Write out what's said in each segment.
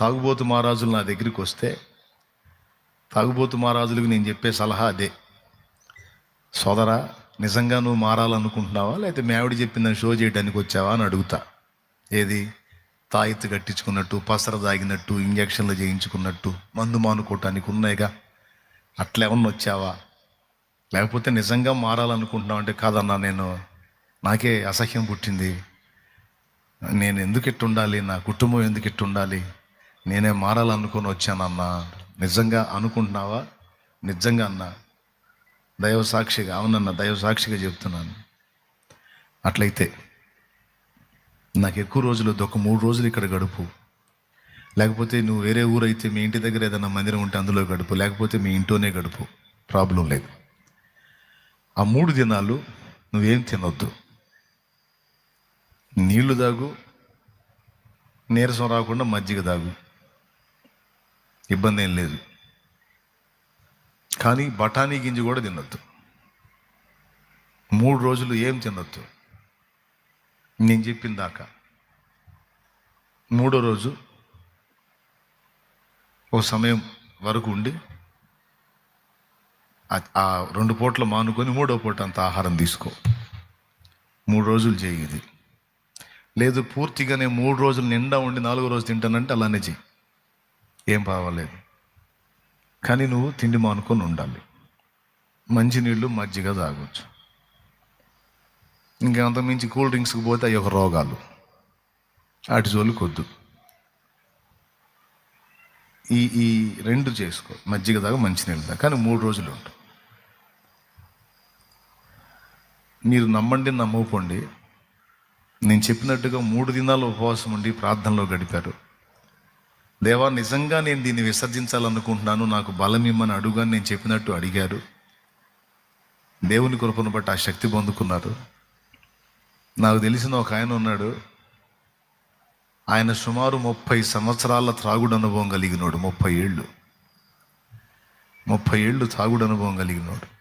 తాగుబోతు మహారాజులు నా దగ్గరికి వస్తే తాగుబోతు మహారాజులకు నేను చెప్పే సలహా అదే. సోదరా నిజంగా నువ్వు మారాలనుకుంటున్నావా? లేకపోతే మేవిడి చెప్పిందని షో చేయడానికి వచ్చావా అని అడుగుతా. ఏది? తాయెత్తు కట్టించుకున్నట్టు పసర తాగినట్టు ఇంజక్షన్లు చేయించుకున్నట్టు మందు మానుకోవటానికి ఉన్నాయిగా. అట్లా వచ్చావా? లేకపోతే నిజంగా మారాలనుకుంటున్నావు అంటే కాదన్నా నేను. నాకే అసహ్యం పుట్టింది. నేను ఎందుకు ఇట్టుండాలి? నా కుటుంబం ఎందుకు ఇట్టుండాలి? నేనే మారాలనుకుని వచ్చానన్నా. నిజంగా అనుకుంటున్నావా? నిజంగా అన్నా. దైవ సాక్షిగా అవునన్న దైవ సాక్షిగా చెప్తున్నాను. అట్లయితే నాకు ఎక్కువ రోజులు వద్దు, ఒక మూడు రోజులు ఇక్కడ గడుపు. లేకపోతే నువ్వు వేరే ఊరైతే మీ ఇంటి దగ్గర ఏదైనా మందిరం ఉంటే అందులో గడుపు. లేకపోతే మీ ఇంట్లోనే గడుపు. ప్రాబ్లం లేదు. ఆ మూడు దినాలు నువ్వేం తినొద్దు. నీళ్ళు తాగు నీరసం రాకుండా మజ్జిగ తాగు. ఇబ్బంది ఏం లేదు. కానీ బఠానీ గింజ కూడా తినొద్దు. మూడు రోజులు ఏం తినొద్దు. నేను చెప్పిన దాకా. మూడో రోజు ఓ సమయం వరకు ఉండి ఆ- ఆ రెండు పూట్ల మానుకొని మూడో పూట అంత ఆహారం తీసుకో. మూడు రోజులు చేయి ఇది. లేదు పూర్తిగానే మూడు రోజులు నిండా ఉండి నాలుగో రోజు తింటానంటే అలానే చేయి ఏం పర్వాలేదు కానీ నువ్వు తిండి మానుకొని ఉండాలి. మంచినీళ్ళు మజ్జిగ తాగొచ్చు. ఇంకా అంతమించి కూల్ డ్రింక్స్కి పోతే అవి ఒక రోగాలు. వాటి జోలికి కొద్దు ఈ ఈ రెండు చేసుకో. మజ్జిగ దాకా మంచినీళ్ళు దాకా కానీ మూడు రోజులు ఉంటు మీరు నమ్మండి నమ్మకపోండి. నేను చెప్పినట్టుగా మూడు దినాలు ఉపవాసం ఉండి ప్రార్థనలో గడిపారు. దేవా నిజంగా నేను దీన్ని విసర్జించాలనుకుంటున్నాను. నాకు బలం ఇమ్మని అడుగని నేను చెప్పినట్టు అడిగారు. దేవుని కృపను బట్టి ఆ శక్తి పొందుకున్నారు. నాకు తెలిసిన ఒక ఆయన ఉన్నాడు. ఆయన సుమారు ముప్పై సంవత్సరాల త్రాగుడు అనుభవం కలిగినోడు. ముప్పై ఏళ్ళు. ముప్పై ఏళ్ళు త్రాగుడు అనుభవం కలిగినోడు.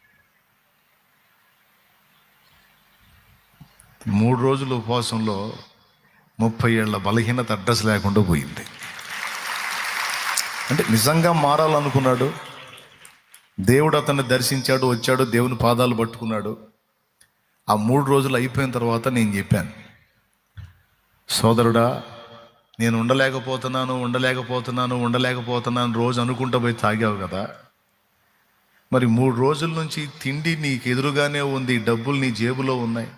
మూడు రోజుల ఉపవాసంలో ముప్పై ఏళ్ళ బలహీనత అడ్రస్ లేకుండా పోయింది. అంటే నిజంగా మారాలనుకున్నాడు. దేవుడు అతన్ని దర్శించాడు వచ్చాడు దేవుని పాదాలు పట్టుకున్నాడు. ఆ మూడు రోజులు అయిపోయిన తర్వాత నేను చెప్పాను. సోదరుడా నేను ఉండలేకపోతున్నాను ఉండలేకపోతున్నాను ఉండలేకపోతున్నాను రోజు అనుకుంటూ పోయి తాగావు కదా. మరి మూడు రోజుల నుంచి తిండి నీకు ఎదురుగానే ఉంది డబ్బులు నీ జేబులో ఉన్నాయి.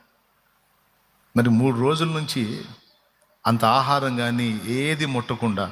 మరి మూడు రోజుల నుంచి అంత ఆహారం కానీ ఏది ముట్టకుండా